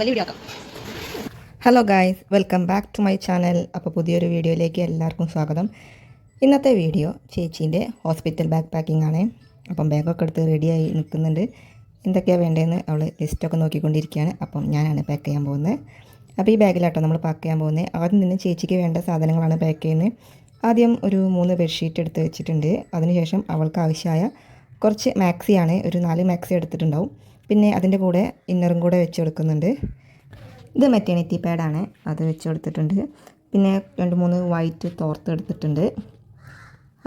വലിയ hello guys welcome back to my channel അപ്പോൾ പുതിയൊരു വീഡിയോയിലേക്ക് എല്ലാവർക്കും സ്വാഗതം. ഇന്നത്തെ വീഡിയോ ചേച്ചീന്റെ ഹോസ്പിറ്റൽ ബാഗ് പാക്കിംഗ് ആണ്. അപ്പം ബാഗൊക്കെ എടുത്ത് റെഡിയായി നിൽക്കുന്നുണ്ട്. എന്തൊക്കെയാണ് വേണ്ടതെന്ന് അവൾ ലിസ്റ്റൊക്കെ നോക്കിക്കൊണ്ടിരിക്കുകയാണ്. അപ്പം ഞാനാണ് പാക്ക് ചെയ്യാൻ പോകുന്നത്. അപ്പോൾ ഈ ബാഗിലാട്ടോ നമ്മൾ പാക്ക് ചെയ്യാൻ പോകുന്നത്. ആദ്യം തന്നെ ചേച്ചിക്ക് വേണ്ട സാധനങ്ങളാണ് പാക്ക് ചെയ്യുന്നത്. ആദ്യം ഒരു മൂന്ന് ബെഡ്ഷീറ്റ് എടുത്ത് വെച്ചിട്ടുണ്ട്. അതിനുശേഷം അവൾക്ക് ആവശ്യമായ കുറച്ച് മാക്സിയാണ് ഒരു നാല് മാക്സി എടുത്തിട്ടുണ്ടാവും. പിന്നെ അതിന്റെ കൂടെ ഇന്നറും കൂടെ വെച്ച് കൊടുക്കുന്നുണ്ട്. ഇത് മെറ്റേണിറ്റി പാഡാണ് അത് വെച്ച് കൊടുത്തിട്ടുണ്ട്. പിന്നെ രണ്ട് മൂന്ന് വൈറ്റ് തോർത്ത് എടുത്തിട്ടുണ്ട്.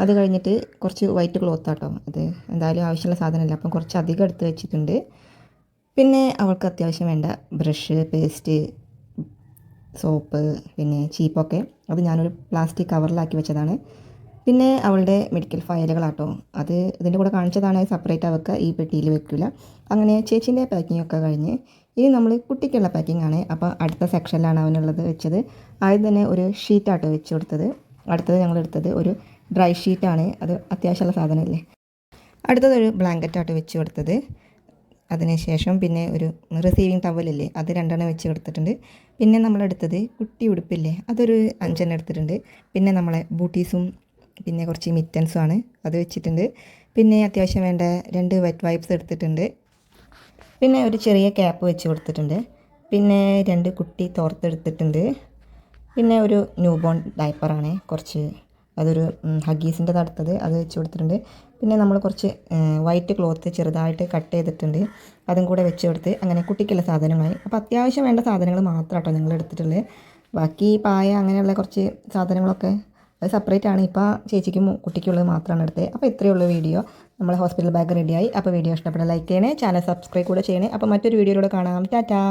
അത് കഴിഞ്ഞിട്ട് കുറച്ച് വൈറ്റ് ക്ലോത്ത് ആട്ടോ അത് എന്തായാലും ആവശ്യമുള്ള സാധനമല്ല അപ്പം കുറച്ച് അധികം എടുത്ത് വെച്ചിട്ടുണ്ട്. പിന്നെ അവൾക്ക് അത്യാവശ്യം വേണ്ട ബ്രഷ് പേസ്റ്റ് സോപ്പ് പിന്നെ ചീപ്പൊക്കെ. അത് ഞാനൊരു പ്ലാസ്റ്റിക് കവറിലാക്കി വെച്ചതാണ്. പിന്നെ അവളുടെ മെഡിക്കൽ ഫയലുകളാട്ടോ. അത് ഇതിന്റെ കൂടെ കാണിച്ചതാണ് സെപ്പറേറ്റ് അവൾക്ക് ഈ പെട്ടിയിൽ വെക്കില്ല അങ്ങനെ ചേച്ചീന്റെ പാക്കിംഗ് ഒക്കെ കഴിഞ്ഞ് ഇനി നമ്മൾ കുട്ടിക്കുള്ള പാക്കിംഗ് ആണ്. അപ്പോൾ അടുത്ത സെക്ഷനിലാണ് അവനുള്ളത് വെച്ചത്. ആദ്യം തന്നെ ഒരു ഷീറ്റാട്ടോ വെച്ച് കൊടുത്തത്. അടുത്തത് ഞങ്ങൾ എടുത്തത് ഒരു ഡ്രൈ ഷീറ്റാണ് അത് അത്യാവശ്യമുള്ള സാധനമല്ലേ? അടുത്തത് ഒരു ബ്ലാങ്കറ്റാട്ടോ വെച്ച് കൊടുത്തത്. അതിനുശേഷം പിന്നെ ഒരു റിസീവിങ് ടവലില്ലേ അത് രണ്ടെണ്ണം വെച്ച് കൊടുത്തിട്ടുണ്ട്. പിന്നെ നമ്മളെടുത്തത് കുട്ടി ഉടുപ്പില്ലേ അതൊരു അഞ്ചെണ്ണം എടുത്തിട്ടുണ്ട്. പിന്നെ നമ്മളെ ബൂട്ടീസും പിന്നെ കുറച്ച് മിറ്റൻസും ആണ്. അത് വെച്ചിട്ടുണ്ട്. പിന്നെ അത്യാവശ്യം വേണ്ട രണ്ട് വെറ്റ് വൈപ്സ് എടുത്തിട്ടുണ്ട്. പിന്നെ ഒരു ചെറിയ ക്യാപ്പ് വെച്ച് കൊടുത്തിട്ടുണ്ട്. പിന്നെ രണ്ട് കുട്ടി തോർത്തെടുത്തിട്ടുണ്ട് പിന്നെ ഒരു ന്യൂ ബോൺ ഡയപ്പറാണ് കുറച്ച് അതൊരു ഹഗീസിന്റെ തടുത്തത്. അത് വെച്ച് കൊടുത്തിട്ടുണ്ട്. പിന്നെ നമ്മൾ കുറച്ച് വൈറ്റ് ക്ലോത്ത് ചെറുതായിട്ട് കട്ട് ചെയ്തിട്ടുണ്ട്. അതും കൂടെ വെച്ച് കൊടുത്ത് അങ്ങനെ കുട്ടിക്കുള്ള സാധനങ്ങളായി. അപ്പോൾ അത്യാവശ്യം വേണ്ട സാധനങ്ങൾ മാത്രം കേട്ടോ നിങ്ങൾ എടുത്തിട്ടുള്ളത് ബാക്കി പായ അങ്ങനെയുള്ള കുറച്ച് സാധനങ്ങളൊക്കെ അത് സെപ്പറേറ്റ് ആണ്. ഇപ്പോൾ ചേച്ചിക്കും കുട്ടിക്കുള്ളത് മാത്രമാണ് എടുത്തത് അപ്പോൾ ഇത്രയേ ഉള്ളൂ വീഡിയോ. നമ്മൾ ഹോസ്പിറ്റൽ ബാഗ് റെഡിയായി അപ്പോൾ വീഡിയോ ഇഷ്ടപ്പെട്ട ലൈക്ക് ചെയ്യണേ. ചാനൽ സബ്സ്ക്രൈബ് കൂടെ ചെയ്യണേ. അപ്പോൾ മറ്റൊരു വീഡിയോയിലൂടെ കാണാം. ടാറ്റാ.